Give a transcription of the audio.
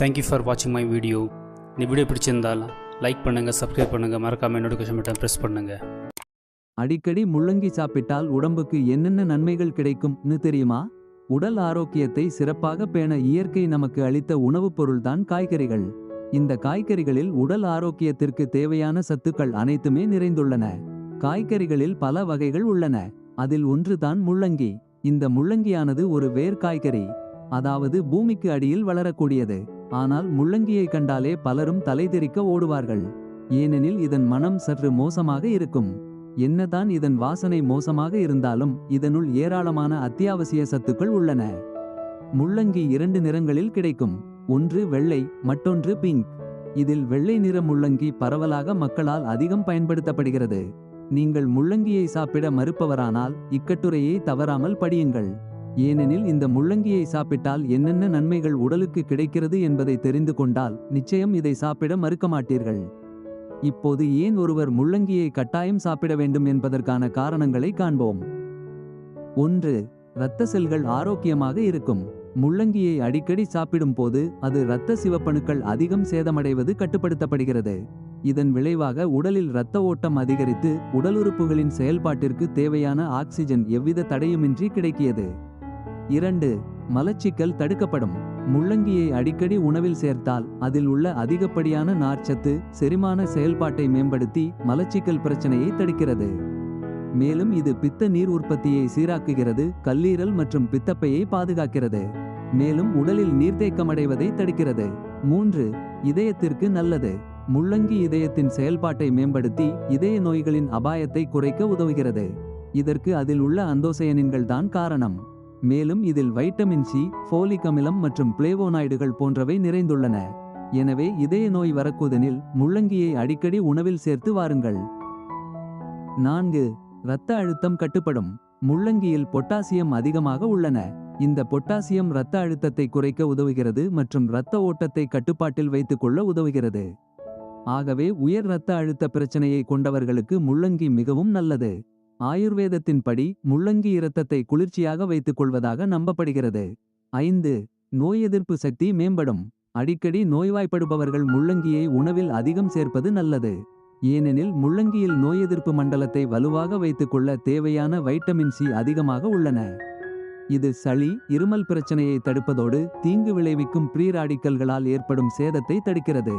Thank you for வாட்சிங் my video இந்த video பிடிச்சிருந்தால் லைக் பண்ணுங்கள் சப்ஸ்கிரைப் பண்ணுங்கள் மறக்காமல் நோட்டிஃபிகேஷன் பட்டன் ப்ரெஸ் பண்ணுங்கள் அடிக்கடி முள்ளங்கி சாப்பிட்டால் உடம்புக்கு என்னென்ன நன்மைகள் கிடைக்கும்னு தெரியுமா? உடல் ஆரோக்கியத்தை சிறப்பாக பேண இயற்கை நமக்கு அளித்த உணவுப் பொருள்தான் காய்கறிகள். இந்த காய்கறிகளில் உடல் ஆரோக்கியத்திற்கு தேவையான சத்துக்கள் அனைத்துமே நிறைந்துள்ளன. காய்கறிகளில் பல வகைகள் உள்ளன. அதில் ஒன்றுதான் முள்ளங்கி. இந்த முள்ளங்கியானது ஒரு வேர் காய்கறி. அதாவது பூமிக்கு அடியில் வளரக்கூடியது. ஆனால் முள்ளங்கியை கண்டாலே பலரும் தலைதெறிக்க ஓடுவார்கள். ஏனெனில் இதன் மனம் சற்று மோசமாக இருக்கும். என்னதான் இதன் வாசனை மோசமாக இருந்தாலும் இதனுள் ஏராளமான அத்தியாவசிய சத்துக்கள் உள்ளன. முள்ளங்கி இரண்டு நிறங்களில் கிடைக்கும். ஒன்று வெள்ளை மற்றொன்று பிங்க். இதில் வெள்ளை நிற முள்ளங்கி பரவலாக மக்களால் அதிகம் பயன்படுத்தப்படுகிறது. நீங்கள் முள்ளங்கியை சாப்பிட மறுப்பவரானால் இக்கட்டுரையை தவறாமல் படியுங்கள். ஏனெனில் இந்த முள்ளங்கியை சாப்பிட்டால் என்னென்ன நன்மைகள் உடலுக்கு கிடைக்கிறது என்பதை தெரிந்து கொண்டால் நிச்சயம் இதை சாப்பிட மறுக்க மாட்டீர்கள் இப்போது ஏன் ஒருவர் முள்ளங்கியை கட்டாயம் சாப்பிட வேண்டும் என்பதற்கான காரணங்களை காண்போம். ஒன்று இரத்த செல்கள் ஆரோக்கியமாக இருக்கும். முள்ளங்கியை அடிக்கடி சாப்பிடும்போது அது இரத்த சிவப்பணுக்கள் அதிகம் சேதமடைவது கட்டுப்படுத்தப்படுகிறது. இதன் விளைவாக உடலில் இரத்த ஓட்டம் அதிகரித்து உடலுறுப்புகளின் செயல்பாட்டிற்கு தேவையான ஆக்சிஜன் எவ்வித தடையுமின்றி கிடைக்கியது. இரண்டு மலச்சிக்கல் தடுக்கப்படும். முள்ளங்கியை அடிக்கடி உணவில் சேர்த்தால் அதில் உள்ள அதிகப்படியான நார்ச்சத்து செரிமான செயல்பாட்டை மேம்படுத்தி மலச்சிக்கல் பிரச்சனையை தடுக்கிறது. மேலும் இது பித்த நீர் உற்பத்தியை சீராக்குகிறது கல்லீரல் மற்றும் பித்தப்பையை பாதுகாக்கிறது. மேலும் உடலில் நீர்த்தேக்கமடைவதை தடுக்கிறது. மூன்று இதயத்திற்கு நல்லது. முள்ளங்கி இதயத்தின் செயல்பாட்டை மேம்படுத்தி இதய நோய்களின் அபாயத்தை குறைக்க உதவுகிறது. இதற்கு அதில் உள்ள அந்தோசயனின்கள் தான் காரணம். மேலும் இதில் வைட்டமின் சி ஃபோலிக் அமிலம் மற்றும் பிளேவோனாய்டுகள் போன்றவை நிறைந்துள்ளன. எனவே இதய நோய் வரக்கூதனில் முள்ளங்கியை அடிக்கடி உணவில் சேர்த்து வாருங்கள். நான்கு இரத்த அழுத்தம் கட்டுப்படும். முள்ளங்கியில் பொட்டாசியம் அதிகமாக உள்ளன. இந்த பொட்டாசியம் இரத்த அழுத்தத்தை குறைக்க உதவுகிறது மற்றும் இரத்த ஓட்டத்தை கட்டுப்பாட்டில் வைத்துக்கொள்ள உதவுகிறது. ஆகவே உயர் இரத்த அழுத்த பிரச்சனையை கொண்டவர்களுக்கு முள்ளங்கி மிகவும் நல்லது. ஆயுர்வேதத்தின்படி முள்ளங்கி இரத்தத்தை குளிர்ச்சியாக வைத்துக் கொள்வதாக நம்பப்படுகிறது. ஐந்து நோய் எதிர்ப்பு சக்தி மேம்படும். அடிக்கடி நோய்வாய்ப்படுபவர்கள் முள்ளங்கியை உணவில் அதிகம் சேர்ப்பது நல்லது. ஏனெனில் முள்ளங்கியில் நோய் எதிர்ப்பு மண்டலத்தை வலுவாக வைத்துக்கொள்ள தேவையான வைட்டமின் சி அதிகமாக உள்ளன. இது சளி இருமல் பிரச்சனையை தடுப்பதோடு தீங்கு விளைவிக்கும் ப்ரீராடிக்கல்களால் ஏற்படும் சேதத்தை தடுக்கிறது.